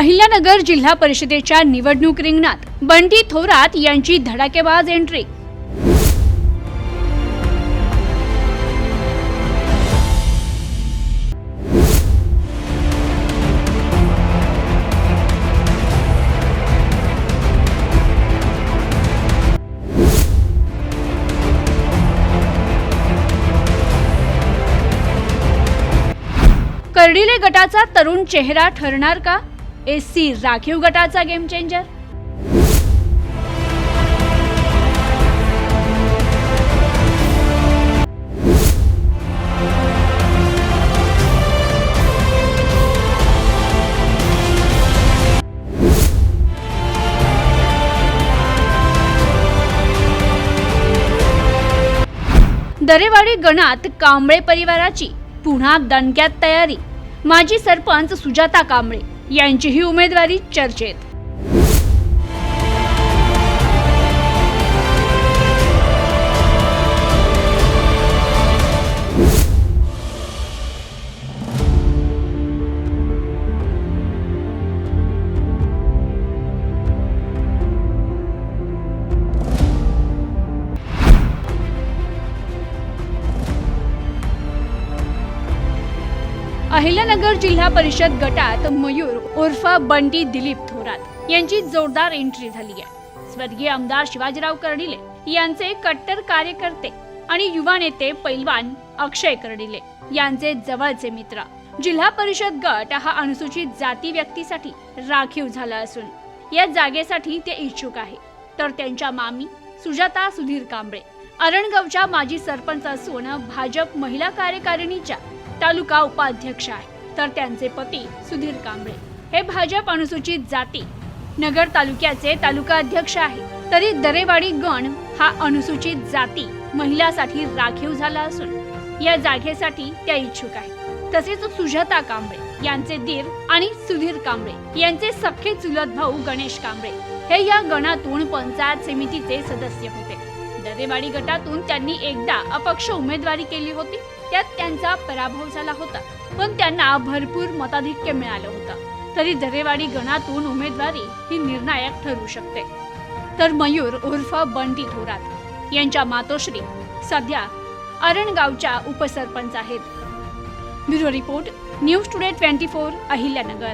अहिल्यानगर जिल्हा परिषदेच्या निवडणूक रिंगणात बंटी थोरात यांची धडाकेबाज एंट्री कर्डिले गटाचा तरुण चेहरा ठरणार का? एस सी राखीव गटाचा गेम चेंजर दरेवाडी गणात कांबळे परिवाराची पुन्हा दणक्यात तयारी. माजी सरपंच सुजाता कांबळे. यांचीही उमेदवारी चर्चेत. अहिल्यानगर जिल्हा परिषद गटात मयूर उर्फ बंटी दिलीप थोरात यांची जोरदार एंट्री झाली आहे. स्वर्गीय आमदार शिवाजीराव कर्डिले यांचे कट्टर कार्यकर्ते आणि युवा नेते पैलवान अक्षय कर्डिले यांचे जवळचे मित्र. जिल्हा परिषद गट हा अनुसूचित जाती व्यक्तीसाठी राखीव झाला असून या जागेसाठी ते इच्छुक आहे. तर त्यांच्या मामी सुजाता सुधीर कांबळे अरणगावच्या माजी सरपंच असून भाजप महिला कार्यकारिणीच्या तालुका उपाध्यक्ष आहे. तर त्यांचे पती सुधीर कांबळे. हे भाजप अनुसूचित जाती. नगर तालुक्याचे तालुका अध्यक्ष आहे. तरी दरेवाडी गण हा अनुसूचित जाती महिलासाठी राखीव झाला असून या जागेसाठी त्या इच्छुक आहे तसेच सुजाता कांबळे यांचे दीर आणि सुधीर कांबळे यांचे सख्खे चुलत भाऊ गणेश कांबळे हे या गणातून पंचायत समितीचे सदस्य होते. दरेवाडी गटातून त्यांनी एकदा अपक्ष उमेदवारी केली होती. त्यात त्यांचा पराभव झाला होता. पण त्यांना भरपूर मताधिक्य मिळालं होतं. तरी दरेवाडी गणातून उमेदवारी ही निर्णायक ठरू शकते. तर मयूर उर्फ बंटी थोरात यांच्या मातोश्री सध्या अरणगावच्या उपसरपंच आहेत. Bureau report news today twenty four Ahilyanagar.